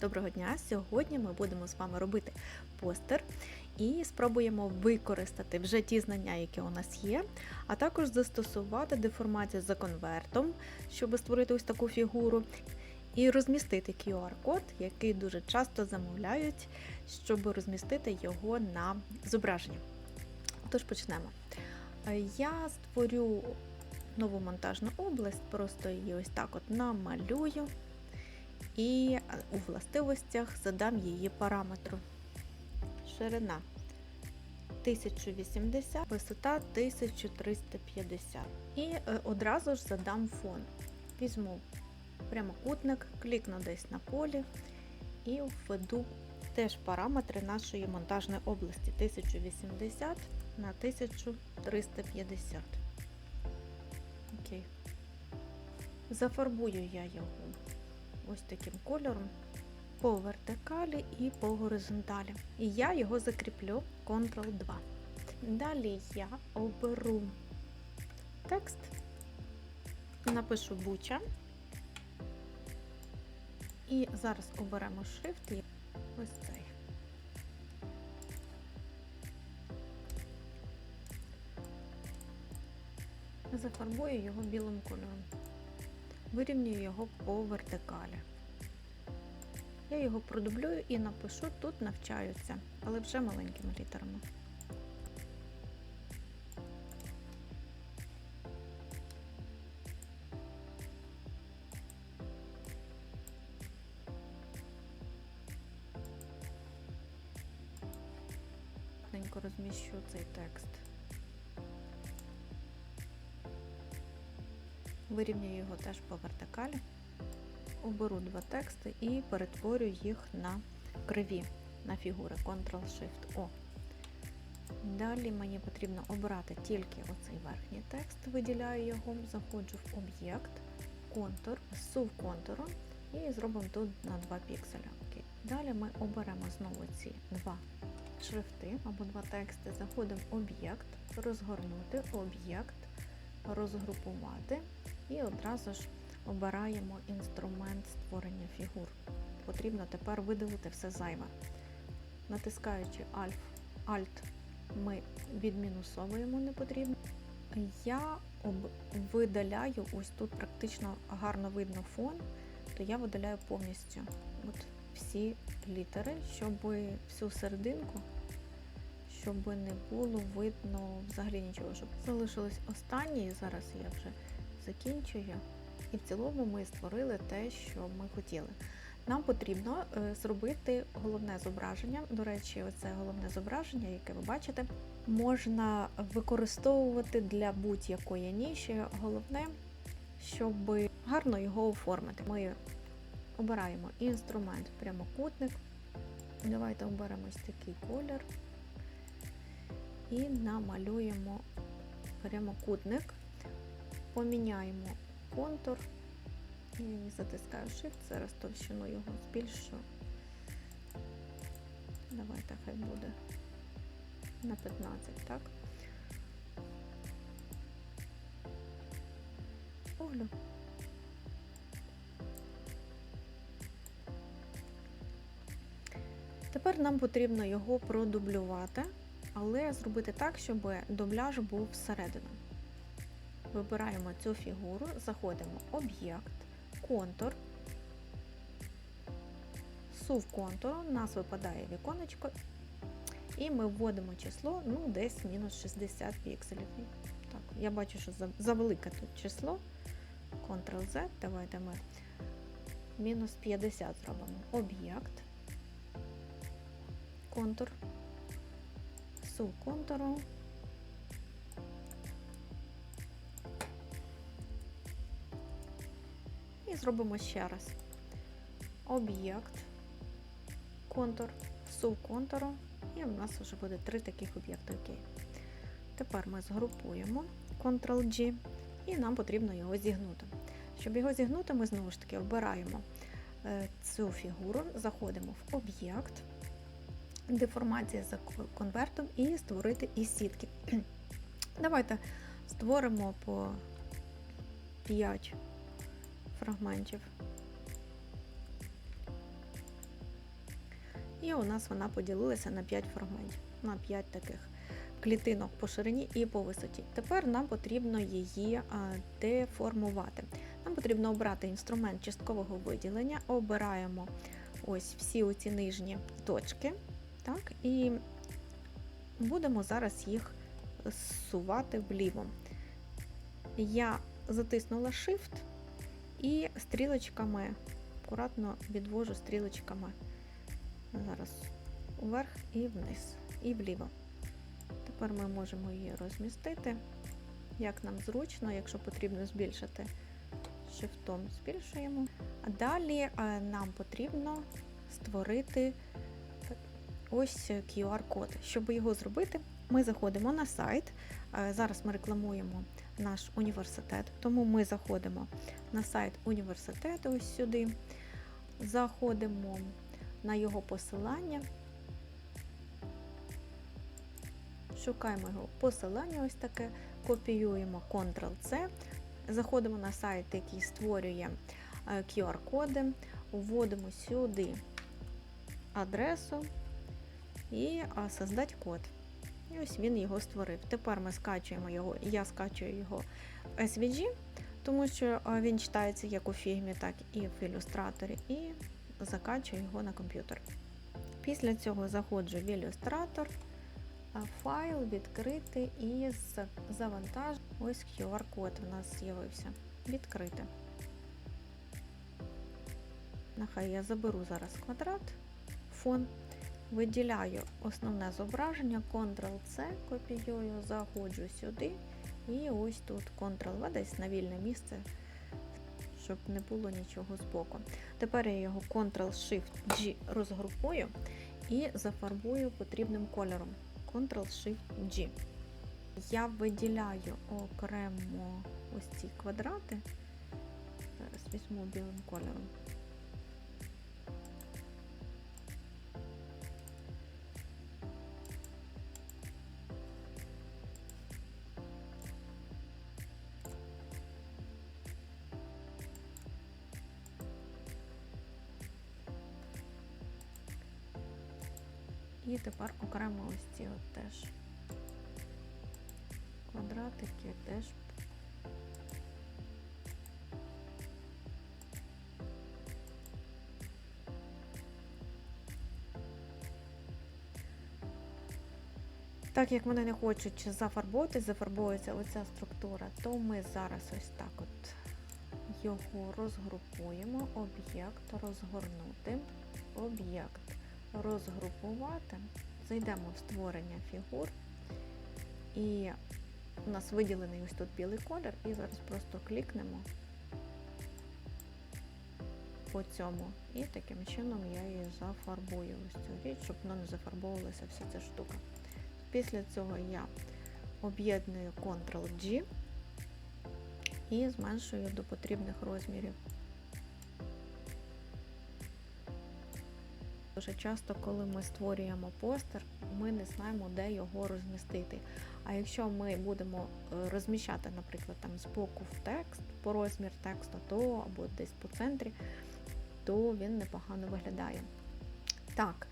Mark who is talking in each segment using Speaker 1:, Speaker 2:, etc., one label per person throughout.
Speaker 1: Доброго дня! Сьогодні ми будемо з вами робити постер і спробуємо використати вже ті знання, які у нас є, а також застосувати деформацію за конвертом, щоб створити ось таку фігуру, і розмістити QR-код, який дуже часто замовляють, щоб розмістити його на зображенні. Тож почнемо. Е, Я створю нову монтажну область, просто її ось так от намалюю і у властивостях задам її параметру. Ширина 1080, висота 1350. І е, одразу ж задам фон. Візьму прямокутник, клікну десь на полі і введу теж параметри нашої монтажної області 1080 на 1350. Окей. Зафарбую я його ось таким кольором по вертикалі і по горизонталі. І я його закріплю Ctrl-2. Далі я оберу текст, напишу буча. І зараз оберемо і ось цей. Зафарбую його білим кольором. Вирівнюю його по вертикалі. Я його продублюю і напишу тут навчаються, але вже маленькими літерами. Розміщу цей текст. Вирівнюю його теж по вертикалі. Оберу два тексти і перетворю їх на криві, на фігури Ctrl-Shift-O. Далі мені потрібно обрати тільки оцей верхній текст, виділяю його, заходжу в об'єкт, контур, сув контуру і зробимо тут на 2 пікселя. Окей. Далі ми оберемо знову ці два шрифти або два тексти, заходимо в об'єкт, розгорнути об'єкт, розгрупувати і одразу ж обираємо інструмент створення фігур. Потрібно тепер видалити все зайве. Натискаючи Alt, ми відмінусовуємо не потрібно. Я видаляю, ось тут практично гарно видно фон, то я видаляю повністю от всі літери, щоб всю серединку, щоб не було видно взагалі нічого, щоб залишилось останні, і зараз я вже закінчую. І в цілому ми створили те, що ми хотіли. Нам потрібно зробити головне зображення. До речі, оце головне зображення, яке ви бачите, можна використовувати для будь-якої ніші. Головне, щоб гарно його оформити. Ми обираємо інструмент прямокутник. Давайте оберемо ось такий колір і намалюємо прямокутник, поміняємо контур і затискаю Shift, зараз товщину його збільшу. Давайте хай буде на 15, так? Оглю. Тепер нам потрібно його продублювати, але зробити так, щоб дубляж був всередину. Вибираємо цю фігуру, заходимо об'єкт, контур, сув контуру, у нас випадає віконечко, і ми вводимо число, ну, десь мінус 60 пікселів. Так, Я бачу, що завелике тут число. Ctrl-Z, давайте ми мінус 50 зробимо. Об'єкт, контур, сув контуру. І зробимо ще раз. Об'єкт, контур, сув контуру, і в нас вже буде три таких об'єкти. Окей. Тепер ми згрупуємо Ctrl-G, і нам потрібно його зігнути. Щоб його зігнути, ми знову ж таки вбираємо цю фігуру, заходимо в об'єкт, деформація за конвертом і створити із сітки. Давайте створимо по 5 фрагментів. І у нас вона поділилася на 5 фрагментів, на 5 таких клітинок по ширині і по висоті. Тепер нам потрібно її деформувати. Нам потрібно обрати інструмент часткового виділення, обираємо ось всі оці нижні точки, так, і будемо зараз їх зсувати вліво. Я затиснула Shift і стрілочками, акуратно відвожу стрілочками зараз вверх і вниз, і вліво. Тепер ми можемо її розмістити, як нам зручно, якщо потрібно збільшити шифтом, збільшуємо. А далі е, нам потрібно створити ось QR-код. Щоб його зробити, ми заходимо на сайт. Е, Зараз ми рекламуємо наш університет, тому ми заходимо на сайт університету ось сюди, заходимо на його посилання. Шукаємо його посилання, ось таке, копіюємо Ctrl-C, заходимо на сайт, який створює е, QR-коди, вводимо сюди адресу і а, создать код. І ось він його створив. Тепер ми скачуємо його, я скачую його в SVG, тому що він читається як у фігмі, так і в ілюстраторі, і закачую його на комп'ютер. Після цього заходжу в ілюстратор, файл відкрити і завантаж. Ось QR-код у нас з'явився. Відкрити. Нехай я заберу зараз квадрат, фон, виділяю основне зображення, Ctrl-C, копіюю, заходжу сюди і ось тут Ctrl-V десь на вільне місце, щоб не було нічого збоку. Тепер я його Ctrl-Shift-G розгрупую і зафарбую потрібним кольором. Ctrl-Shift-G. Я виділяю окремо ось ці квадрати. Зараз візьму білим кольором. І тепер окремо ось ці от теж квадратики теж. Так як вони не хочуть зафарбувати, зафарбується оця структура, то ми зараз ось так от його розгрупуємо, об'єкт розгорнути, об'єкт розгрупувати, зайдемо в створення фігур, і у нас виділений ось тут білий колір, і зараз просто клікнемо по цьому. І таким чином я її зафарбую ось цю річ, щоб воно не зафарбовувалася вся ця штука. Після цього я об'єдную Ctrl-G і зменшую до потрібних розмірів. Дуже часто, коли ми створюємо постер, ми не знаємо, де його розмістити. А якщо ми будемо розміщати, наприклад, там з боку в текст, по розмір тексту, то або десь по центрі, то він непогано виглядає. Так,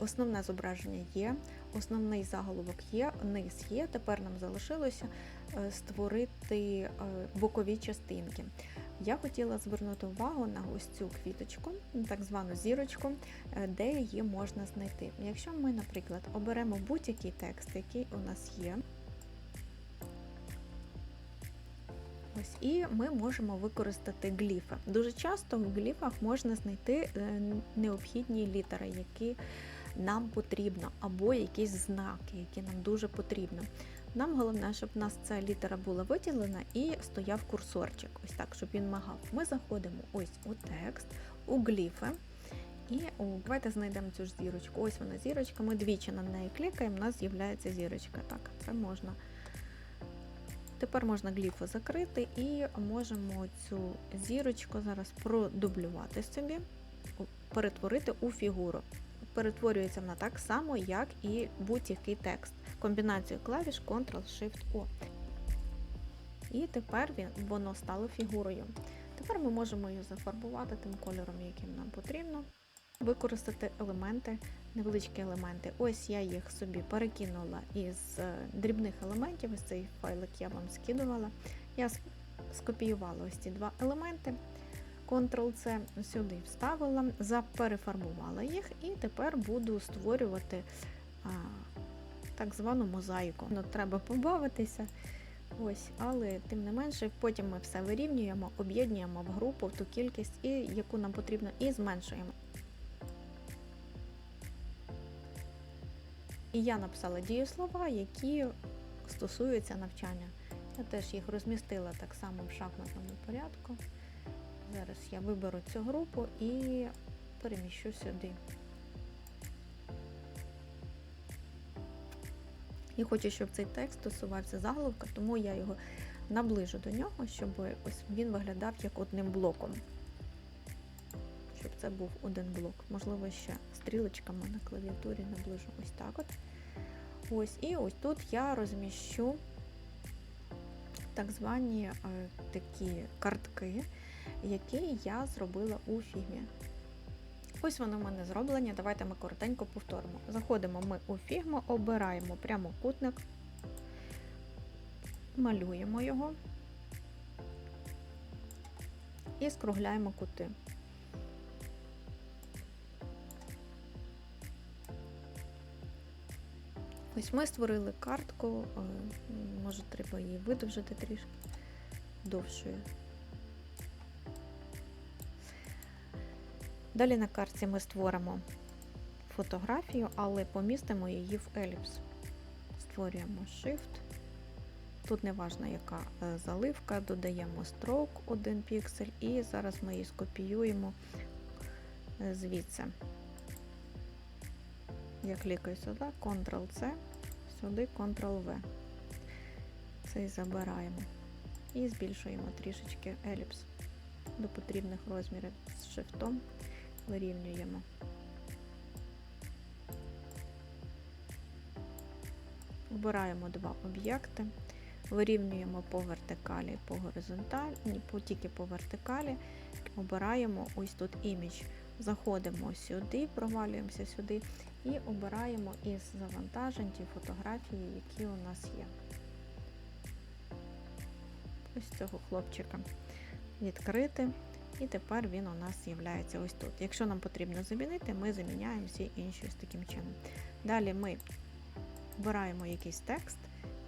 Speaker 1: основне зображення є, основний заголовок є, низ є. Тепер нам залишилося створити бокові частинки. Я хотіла звернути увагу на ось цю квіточку, так звану зірочку, де її можна знайти. Якщо ми, наприклад, оберемо будь-який текст, який у нас є, ось і ми можемо використати гліфи. Дуже часто в гліфах можна знайти необхідні літери, які нам потрібно, або якісь знаки, які нам дуже потрібно. Нам головне, щоб у нас ця літера була виділена і стояв курсорчик, ось так, щоб він мигав. Ми заходимо ось у текст, у гліфи. І о, давайте знайдемо цю ж зірочку. Ось вона зірочка, ми двічі на неї клікаємо, у нас з'являється зірочка. Так, це можна. Тепер можна гліфи закрити і можемо цю зірочку зараз продублювати собі, перетворити у фігуру. Перетворюється вона так само, як і будь-який текст. Комбінацію клавіш Ctrl-Shift-O. І тепер воно стало фігурою. Тепер ми можемо її зафарбувати тим кольором, яким нам потрібно. використати елементи, невеличкі елементи. Ось я їх собі перекинула із е, дрібних елементів. Ось цей файлик я вам скидувала. Я скопіювала ось ці два елементи. Ctrl-C сюди вставила, заперефарбувала їх і тепер буду створювати так звану мозаїку. Ну, треба побавитися. Ось, але тим не менше, потім ми все вирівнюємо, об'єднуємо в групу в ту кількість, і, яку нам потрібно, і зменшуємо. І я написала дієслова, які стосуються навчання. Я теж їх розмістила так само в шахматному порядку. Зараз я виберу цю групу і переміщу сюди. І хочу, щоб цей текст стосувався заголовка, тому я його наближу до нього, щоб ось він виглядав як одним блоком. Щоб це був один блок. Можливо, ще стрілочками на клавіатурі наближу ось так от. Ось, і ось тут я розміщу так звані е, такі картки, які я зробила у фігмі. Ось вони в мене зроблені. Давайте ми коротенько повторимо. Заходимо ми у фігму, обираємо прямокутник, малюємо його і скругляємо кути. Ось ми створили картку, е, може треба її видовжити трішки довшою. Далі на картці ми створимо фотографію, але помістимо її в еліпс. Створюємо Shift. Тут не важна, яка е, заливка, додаємо stroke 1 піксель і зараз ми її скопіюємо е, звідси. Я клікаю сюди, Ctrl-C, сюди Ctrl-V. Цей забираємо. І збільшуємо трішечки еліпс до потрібних розмірів з шифтом вирівнюємо. Обираємо два об'єкти, вирівнюємо по вертикалі, по горизонталі, по, тільки по вертикалі, обираємо ось тут імідж. Заходимо сюди, провалюємося сюди і обираємо із завантажень ті фотографії, які у нас є. Ось цього хлопчика відкрити. І тепер він у нас з'являється ось тут. Якщо нам потрібно замінити, ми заміняємо всі інші ось таким чином. Далі ми вбираємо якийсь текст,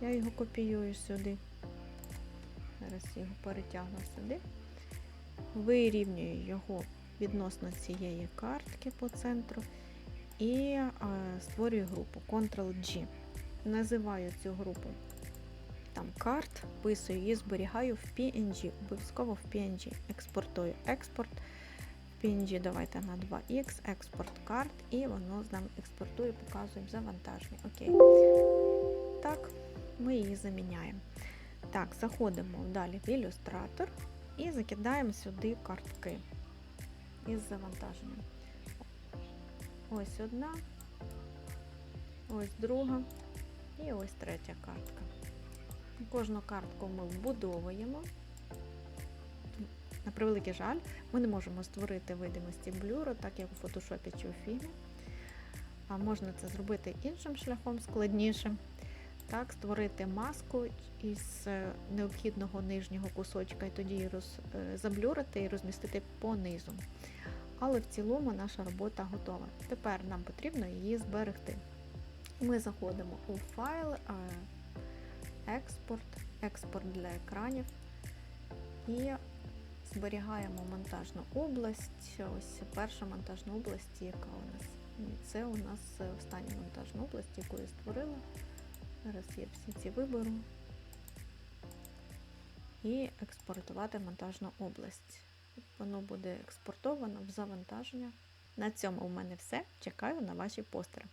Speaker 1: я його копіюю сюди. Зараз його перетягну сюди, вирівнюю його відносно цієї картки по центру і е, створюю групу Ctrl-G. Називаю цю групу там карт, вписую її, зберігаю в PNG, обов'язково в PNG. Експортую експорт. PNG давайте на 2X, експорт карт, і воно нам експортує, показує завантаження. Окей. Так, ми її заміняємо. Так, заходимо далі в ілюстратор і закидаємо сюди картки із завантаженням. Ось одна, ось друга і ось третя картка. Кожну картку ми вбудовуємо. На превеликий жаль, ми не можемо створити видимості блюру, так як у фотошопі чи у фігмі. А можна це зробити іншим шляхом, складнішим. Так, створити маску із необхідного нижнього кусочка і тоді її роз, заблюрити і розмістити по низу. Але в цілому наша робота готова. Тепер нам потрібно її зберегти. Ми заходимо у файл експорт, експорт для екранів і зберігаємо монтажну область. Ось перша монтажна область, яка у нас. Це у нас остання монтажна область, яку я створила. Зараз я всі ці виберу і експортувати монтажну область. Воно буде експортовано в завантаження. На цьому у мене все. Чекаю на ваші постери.